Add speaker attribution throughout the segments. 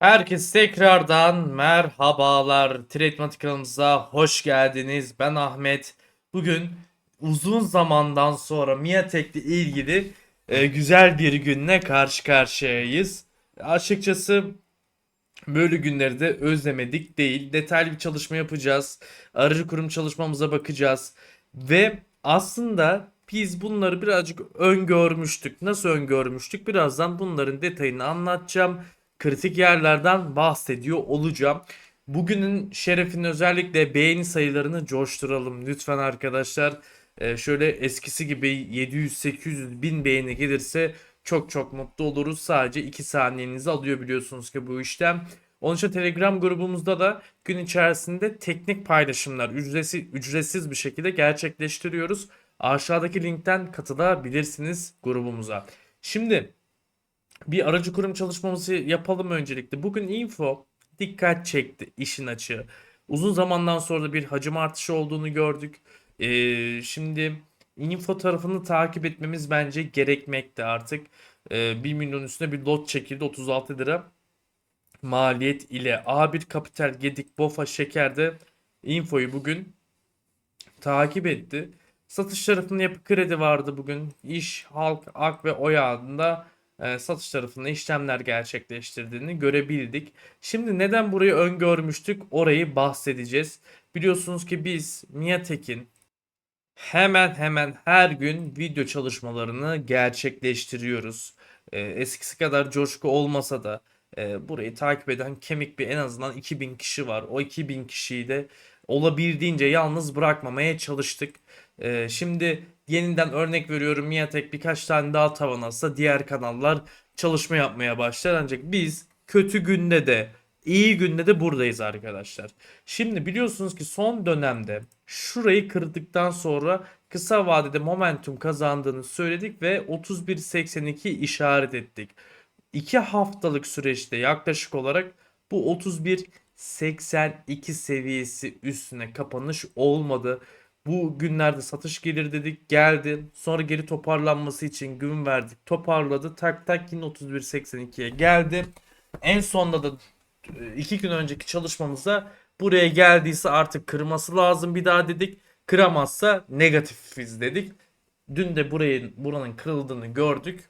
Speaker 1: Herkese tekrardan merhabalar. Trademark kanalımıza hoş geldiniz. Ben Ahmet. Bugün uzun zamandan sonra Miatek'le ilgili e, güzel bir günle karşı karşıyayız. Açıkçası böyle günleri de özlemedik değil. Detaylı bir çalışma yapacağız. Aracı kurum çalışmamıza bakacağız. Ve aslında biz bunları birazcık öngörmüştük. Nasıl öngörmüştük? Birazdan bunların detayını anlatacağım kritik yerlerden bahsediyor olacağım. Bugünün şerefini özellikle beğeni sayılarını coşturalım lütfen arkadaşlar. Ee, şöyle eskisi gibi 700-800 bin beğeni gelirse çok çok mutlu oluruz. Sadece 2 saniyenizi alıyor biliyorsunuz ki bu işlem. Onun için Telegram grubumuzda da gün içerisinde teknik paylaşımlar ücretsiz, ücretsiz bir şekilde gerçekleştiriyoruz. Aşağıdaki linkten katılabilirsiniz grubumuza. Şimdi bir aracı kurum çalışmamızı yapalım öncelikle. Bugün info dikkat çekti işin açığı. Uzun zamandan sonra bir hacim artışı olduğunu gördük. Ee, şimdi info tarafını takip etmemiz bence gerekmekte artık. Ee, 1 milyon üstüne bir lot çekildi 36 lira maliyet ile A1 Kapital Gedik Bofa Şeker'de infoyu bugün takip etti. Satış tarafında yapı kredi vardı bugün. İş, Halk, Ak ve Oya adında satış tarafında işlemler gerçekleştirdiğini görebildik. Şimdi neden burayı öngörmüştük orayı bahsedeceğiz. Biliyorsunuz ki biz Miatek'in hemen hemen her gün video çalışmalarını gerçekleştiriyoruz. E, eskisi kadar coşku olmasa da e, burayı takip eden kemik bir en azından 2000 kişi var. O 2000 kişiyi de olabildiğince yalnız bırakmamaya çalıştık. E, şimdi yeniden örnek veriyorum Miatek birkaç tane daha tavan atsa diğer kanallar çalışma yapmaya başlar. Ancak biz kötü günde de iyi günde de buradayız arkadaşlar. Şimdi biliyorsunuz ki son dönemde şurayı kırdıktan sonra kısa vadede momentum kazandığını söyledik ve 31.82 işaret ettik. 2 haftalık süreçte yaklaşık olarak bu 31.82 seviyesi üstüne kapanış olmadı. Bu günlerde satış gelir dedik geldi. Sonra geri toparlanması için gün verdik. Toparladı. Tak tak yine 31.82'ye geldi. En sonda da e, iki gün önceki çalışmamızda buraya geldiyse artık kırması lazım bir daha dedik. Kıramazsa negatifiz dedik. Dün de burayı buranın kırıldığını gördük.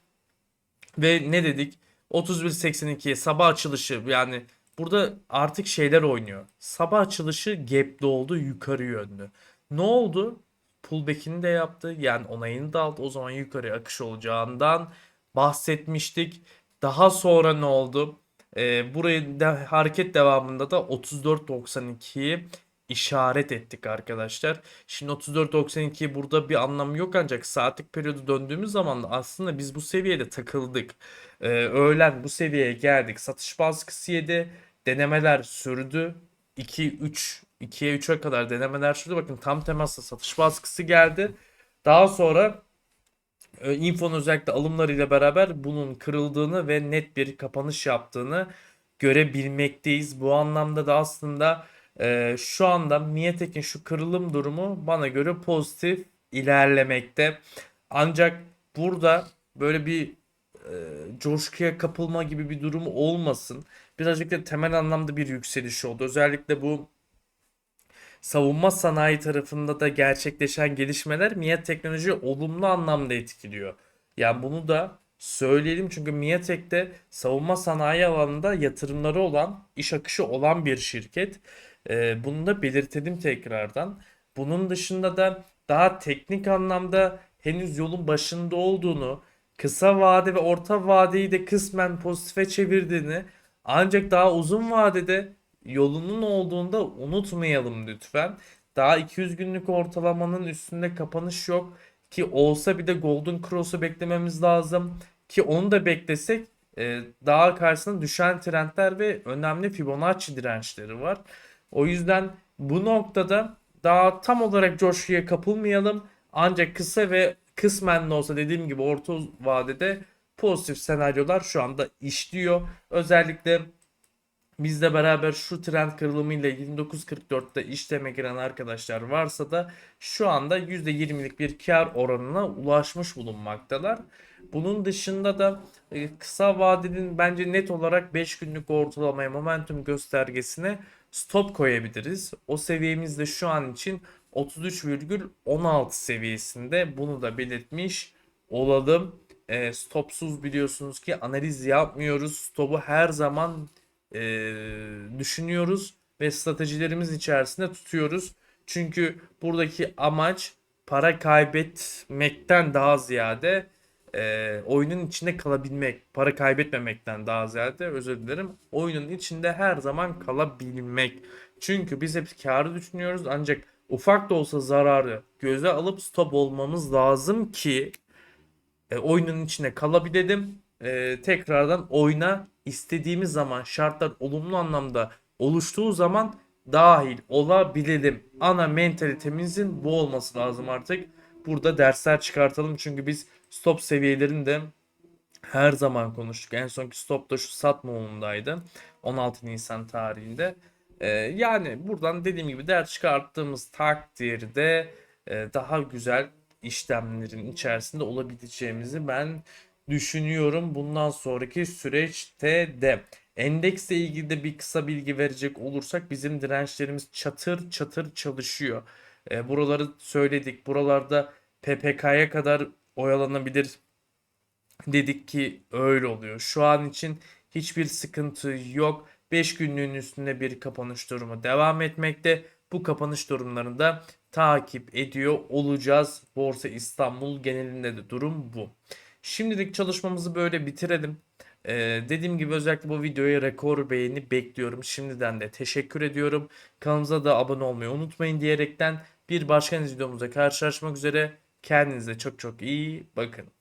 Speaker 1: Ve ne dedik? 31.82'ye sabah açılışı yani burada artık şeyler oynuyor. Sabah açılışı gap'li oldu yukarı yönlü. Ne oldu? Pullback'ini de yaptı. Yani onayını da aldı. O zaman yukarı akış olacağından bahsetmiştik. Daha sonra ne oldu? Ee, burayı da hareket devamında da 34.92'yi işaret ettik arkadaşlar. Şimdi 34.92 burada bir anlamı yok ancak saatlik periyodu döndüğümüz zaman da aslında biz bu seviyede takıldık. Ee, öğlen bu seviyeye geldik. Satış baskısı yedi. Denemeler sürdü. 2-3 2'ye 3'e kadar denemeler sürdü. Bakın tam temasla satış baskısı geldi. Daha sonra e, Info'nun özellikle alımlarıyla beraber bunun kırıldığını ve net bir kapanış yaptığını görebilmekteyiz. Bu anlamda da aslında e, şu anda Miatek'in şu kırılım durumu bana göre pozitif ilerlemekte. Ancak burada böyle bir e, coşkuya kapılma gibi bir durumu olmasın. Birazcık da temel anlamda bir yükseliş oldu. Özellikle bu savunma sanayi tarafında da gerçekleşen gelişmeler MIA teknolojiyi olumlu anlamda etkiliyor. Yani bunu da söyleyelim çünkü MIATEK'te savunma sanayi alanında yatırımları olan, iş akışı olan bir şirket. Ee, bunu da belirtelim tekrardan. Bunun dışında da daha teknik anlamda henüz yolun başında olduğunu, kısa vade ve orta vadeyi de kısmen pozitife çevirdiğini, ancak daha uzun vadede yolunun olduğunda unutmayalım lütfen. Daha 200 günlük ortalamanın üstünde kapanış yok ki olsa bir de Golden Cross'u beklememiz lazım ki onu da beklesek e, daha karşısında düşen trendler ve önemli Fibonacci dirençleri var. O yüzden bu noktada daha tam olarak coşkuya kapılmayalım. Ancak kısa ve kısmen de olsa dediğim gibi orta vadede pozitif senaryolar şu anda işliyor. Özellikle Bizle beraber şu trend kırılımıyla 29.44'te işleme giren arkadaşlar varsa da şu anda %20'lik bir kar oranına ulaşmış bulunmaktalar. Bunun dışında da e, kısa vadenin bence net olarak 5 günlük ortalamaya momentum göstergesine stop koyabiliriz. O seviyemiz de şu an için 33,16 seviyesinde bunu da belirtmiş olalım. E, stopsuz biliyorsunuz ki analiz yapmıyoruz. Stopu her zaman e, düşünüyoruz ve stratejilerimiz içerisinde tutuyoruz. Çünkü buradaki amaç para kaybetmekten daha ziyade e, oyunun içinde kalabilmek, para kaybetmemekten daha ziyade özür dilerim. Oyunun içinde her zaman kalabilmek. Çünkü biz hep karı düşünüyoruz ancak ufak da olsa zararı göze alıp stop olmamız lazım ki e, oyunun içine kalabilelim. E, tekrardan oyuna istediğimiz zaman şartlar olumlu anlamda oluştuğu zaman dahil olabilelim. Ana mentalitemizin bu olması lazım artık. Burada dersler çıkartalım çünkü biz stop seviyelerinde her zaman konuştuk. En sonki stop da şu satma mumundaydı. 16 Nisan tarihinde. Ee, yani buradan dediğim gibi ders çıkarttığımız takdirde e, daha güzel işlemlerin içerisinde olabileceğimizi ben düşünüyorum. Bundan sonraki süreçte de endeksle ilgili de bir kısa bilgi verecek olursak bizim dirençlerimiz çatır çatır çalışıyor. E, buraları söyledik. Buralarda PPK'ya kadar oyalanabilir dedik ki öyle oluyor. Şu an için hiçbir sıkıntı yok. 5 günlüğün üstünde bir kapanış durumu devam etmekte. Bu kapanış durumlarını da takip ediyor olacağız. Borsa İstanbul genelinde de durum bu. Şimdilik çalışmamızı böyle bitirelim. Ee, dediğim gibi özellikle bu videoya rekor beğeni bekliyorum. Şimdiden de teşekkür ediyorum. Kanalımıza da abone olmayı unutmayın diyerekten bir başka videomuzda karşılaşmak üzere. Kendinize çok çok iyi bakın.